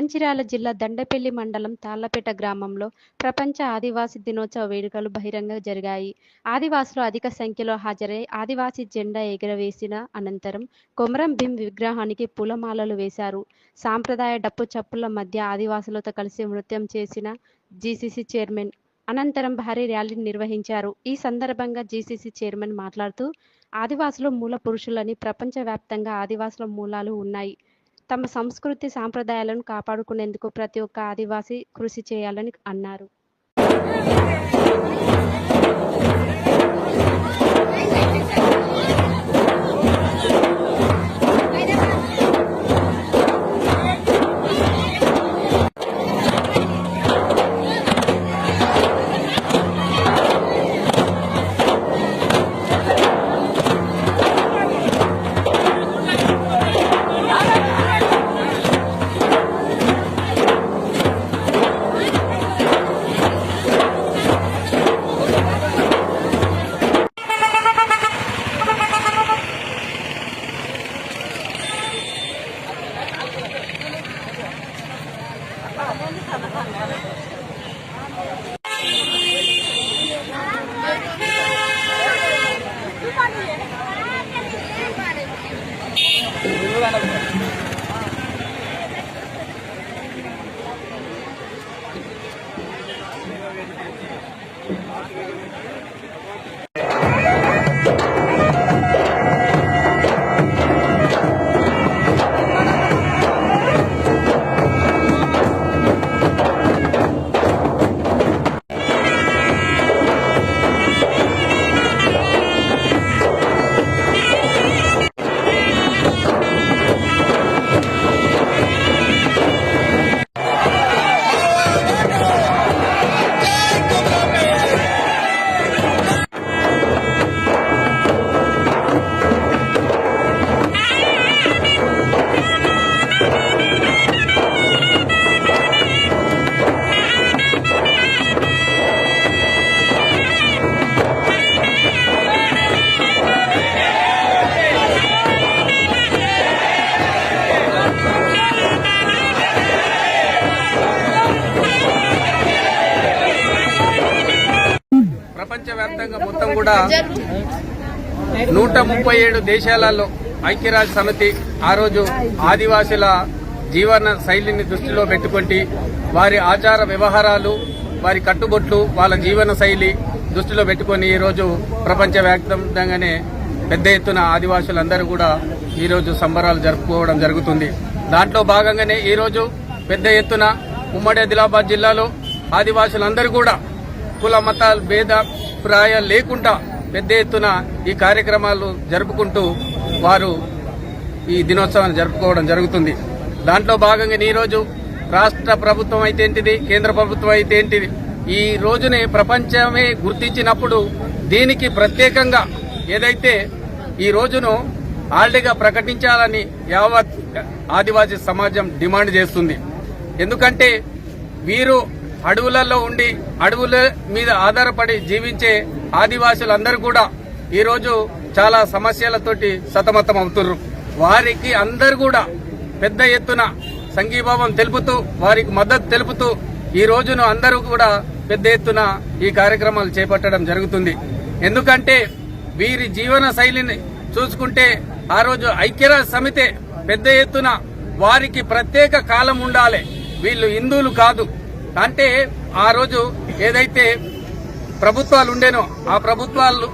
మంచిర్యాల జిల్లా దండపల్లి మండలం తాళ్ళపేట గ్రామంలో ప్రపంచ ఆదివాసీ దినోత్సవ వేడుకలు బహిరంగ జరిగాయి. ఆదివాసులు అధిక సంఖ్యలో హాజరై ఆదివాసీ జెండా ఎగురవేసిన అనంతరం కొమరం భీం విగ్రహానికి పూలమాలలు వేశారు. సాంప్రదాయ డప్పు చప్పుల మధ్య ఆదివాసులతో కలిసి నృత్యం చేసిన జీసీసీ చైర్మన్ అనంతరం భారీ ర్యాలీ నిర్వహించారు. ఈ సందర్భంగా జీసీసీ చైర్మన్ మాట్లాడుతూ ఆదివాసులు మూల పురుషులని ప్రపంచవ్యాప్తంగా ఆదివాసుల మూలాలు ఉన్నాయి. తమ సంస్కృతి సాంప్రదాయాలను కాపాడుకునేందుకు ప్రతి ఒక్క ఆదివాసీ కృషి చేయాలని అన్నారు. 하려고 그래. ప్రపంచవ్యాప్తంగా మొత్తం కూడా నూట ముప్పై ఏడు దేశాలలో ఐక్యరాజ్య సమితి ఆ రోజు ఆదివాసుల జీవన శైలిని దృష్టిలో పెట్టుకుంటే వారి ఆచార వ్యవహారాలు వారి కట్టుబొట్లు వాళ్ళ జీవన శైలి దృష్టిలో పెట్టుకొని ఈరోజు ప్రపంచవ్యాప్తంగానే పెద్ద ఎత్తున ఆదివాసులందరూ కూడా ఈరోజు సంబరాలు జరుపుకోవడం జరుగుతుంది. దాంట్లో భాగంగానే ఈరోజు పెద్ద ఎత్తున ఉమ్మడి ఆదిలాబాద్ జిల్లాలో ఆదివాసులందరూ కూడా కుల మతాలు భేద లేకుండా పెద్ద ఎత్తున ఈ కార్యక్రమాలు జరుపుకుంటూ వారు ఈ దినోత్సవాన్ని జరుపుకోవడం జరుగుతుంది. దాంట్లో భాగంగా ఈ రోజు రాష్ట్ర ప్రభుత్వం అయితే ఏంటిది కేంద్ర ప్రభుత్వం అయితే ఏంటిది? ఈ రోజుని ప్రపంచమే గుర్తించినప్పుడు దీనికి ప్రత్యేకంగా ఏదైతే ఈ రోజును హాలిడేగా ప్రకటించాలని యావత్ ఆదివాసీ సమాజం డిమాండ్ చేస్తుంది. ఎందుకంటే వీరు అడవులలో ఉండి అడవుల మీద ఆధారపడి జీవించే ఆదివాసులందరూ కూడా ఈరోజు చాలా సమస్యలతోటి సతమతం అవుతున్నారు వారికి అందరు కూడా పెద్ద ఎత్తున సంఘీభావం తెలుపుతూ వారికి మద్దతు తెలుపుతూ ఈ రోజును అందరూ కూడా పెద్ద ఎత్తున ఈ కార్యక్రమాలు చేపట్టడం జరుగుతుంది. ఎందుకంటే వీరి జీవన శైలిని చూసుకుంటే ఆ రోజు ఐక్యరాజ్య సమితే పెద్ద ఎత్తున వారికి ప్రత్యేక కాలం ఉండాలి. వీళ్ళు హిందువులు కాదు. అంటే ఆ రోజు ఏదైతే ప్రభుత్వాలు ఉండేనో ఆ ప్రభుత్వాలు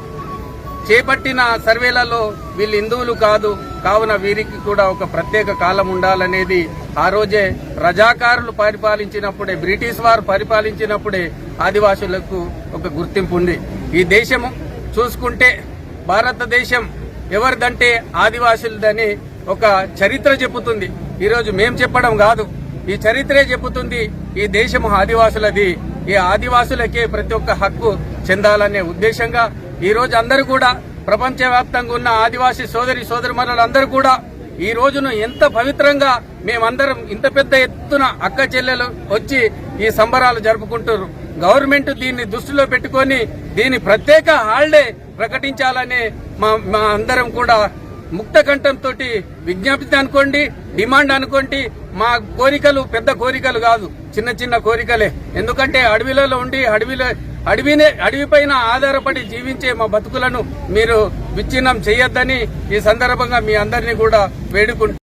చేపట్టిన సర్వేలలో వీళ్ళు హిందువులు కాదు. కావున వీరికి కూడా ఒక ప్రత్యేక కాలం ఉండాలనేది ఆ రోజే రజాకారులు పరిపాలించినప్పుడే బ్రిటిష్ వారు పరిపాలించినప్పుడే ఆదివాసులకు ఒక గుర్తింపు ఉంది. ఈ దేశము చూసుకుంటే భారతదేశం ఎవరిదంటే ఆదివాసులదని ఒక చరిత్ర చెబుతుంది. ఈరోజు మేం చెప్పడం కాదు. ఈ చరిత్రే చెబుతుంది ఈ దేశము ఆదివాసులది. ఈ ఆదివాసులకే ప్రతి ఒక్క హక్కు చెందాలనే ఉద్దేశంగా ఈ రోజు అందరూ కూడా ప్రపంచవ్యాప్తంగా ఉన్న ఆదివాసీ సోదరి సోదరిమణులందరూ కూడా ఈ రోజును ఎంత పవిత్రంగా మేమందరం ఇంత పెద్ద ఎత్తున అక్క చెల్లెలు వచ్చి ఈ సంబరాలు జరుపుకుంటారు గవర్నమెంట్ దీన్ని దృష్టిలో పెట్టుకొని దీని ప్రత్యేక హాలిడే ప్రకటించాలని మా మా అందరం కూడా ముక్త కంఠంతో విజ్ఞప్తి అనుకోండి డిమాండ్ అనుకోండి మా కోరికలు పెద్ద కోరికలు కాదు. చిన్న చిన్న కోరికలే. ఎందుకంటే అడవిలలో ఉండి అడవిలో అడవినే అడవిపైన ఆధారపడి జీవించే మా బతుకులను మీరు విచ్ఛిన్నం చేయొద్దని ఈ సందర్భంగా మీ అందరినీ కూడా వేడుకుంటున్నాను.